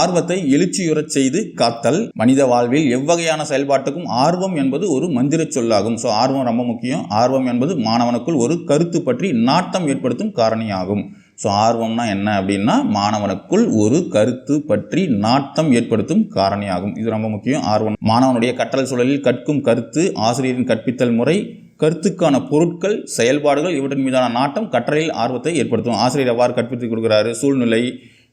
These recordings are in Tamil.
ஆர்வத்தை எழுச்சியுறச் செய்து காத்தல். மனித வாழ்வில் எவ்வகையான செயல்பாட்டுக்கும் ஆர்வம் என்பது ஒரு மந்திர சொல்லாகும். ஸோ ஆர்வம் ரொம்ப முக்கியம். ஆர்வம் என்பது மாணவனுக்குள் ஒரு கருத்து பற்றி நாட்டம் ஏற்படுத்தும் காரணியாகும். ஸோ ஆர்வம்னா என்ன அப்படின்னா மாணவனுக்குள் ஒரு கருத்து பற்றி நாட்டம் ஏற்படுத்தும் காரணியாகும். இது ரொம்ப முக்கியம். ஆர்வம். மாணவனுடைய கற்றல் சூழலில் கற்கும் கருத்து ஆசிரியரின் கற்பித்தல் முறை கருத்துக்கான பொருட்கள் செயல்பாடுகள் இவற்றின் மீதான நாட்டம் கற்றலில் ஆர்வத்தை ஏற்படுத்தும். ஆசிரியர் எவ்வாறு கற்பித்துக் கொடுக்கிறாரு? சூழ்நிலை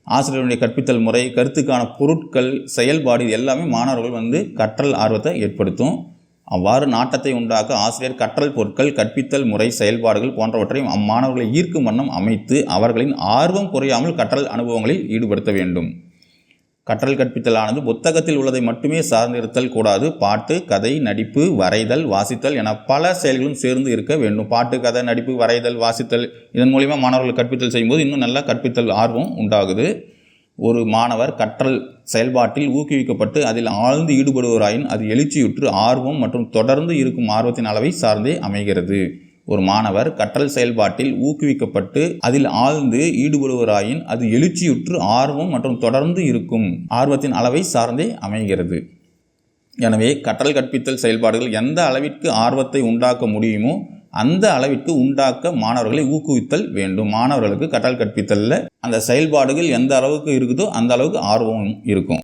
ஆசிரியருடைய கற்பித்தல் முறை கருத்துக்கான பொருட்கள் செயல்பாடு இது எல்லாமே மாணவர்கள் வந்து கற்றல் ஆர்வத்தை ஏற்படுத்தும். அவ்வாறு நாட்டத்தை உண்டாக்க ஆசிரியர் கற்றல் பொருட்கள் கற்பித்தல் முறை செயல்பாடுகள் போன்றவற்றையும் அம்மாணவர்களை ஈர்க்கும் வண்ணம் அமைத்து அவர்களின் ஆர்வம் குறையாமல் கற்றல் அனுபவங்களில் ஈடுபடுத்த வேண்டும். கற்றல் கற்பித்தலானது புத்தகத்தில் உள்ளதை மட்டுமே சார்ந்திருத்தல் கூடாது. பாட்டு கதை நடிப்பு வரைதல் வாசித்தல் என பல செயல்களும் சேர்ந்து இருக்க வேண்டும். பாட்டு கதை நடிப்பு வரைதல் வாசித்தல் இதன் மூலிமா மாணவர்கள் கற்பித்தல் செய்யும்போது இன்னும் நல்லா கற்பித்தல் ஆர்வம் உண்டாகுது. ஒரு மாணவர் கற்றல் செயல்பாட்டில் ஊக்குவிக்கப்பட்டு அதில் ஆழ்ந்து ஈடுபடுவராயின் அது எழுச்சியுற்று ஆர்வம் மற்றும் தொடர்ந்து இருக்கும் ஆர்வத்தின் அளவை சார்ந்தே அமைகிறது. ஒரு மாணவர் கற்றல் செயல்பாட்டில் ஊக்குவிக்கப்பட்டு அதில் ஆழ்ந்து ஈடுபடுவராயின் அது எழுச்சியுற்று ஆர்வம் மற்றும் தொடர்ந்து இருக்கும் ஆர்வத்தின் அளவை சார்ந்தே அமைகிறது. எனவே கற்றல் கற்பித்தல் செயல்பாடுகள் எந்த அளவிற்கு ஆர்வத்தை உண்டாக்க முடியுமோ அந்த அளவிற்கு உண்டாக்க மாணவர்களை ஊக்குவித்தல் வேண்டும். மாணவர்களுக்கு கற்றல் கற்பித்தலில் அந்த செயல்பாடுகள் எந்த அளவுக்கு இருக்குதோ அந்த அளவுக்கு ஆர்வம் இருக்கும்.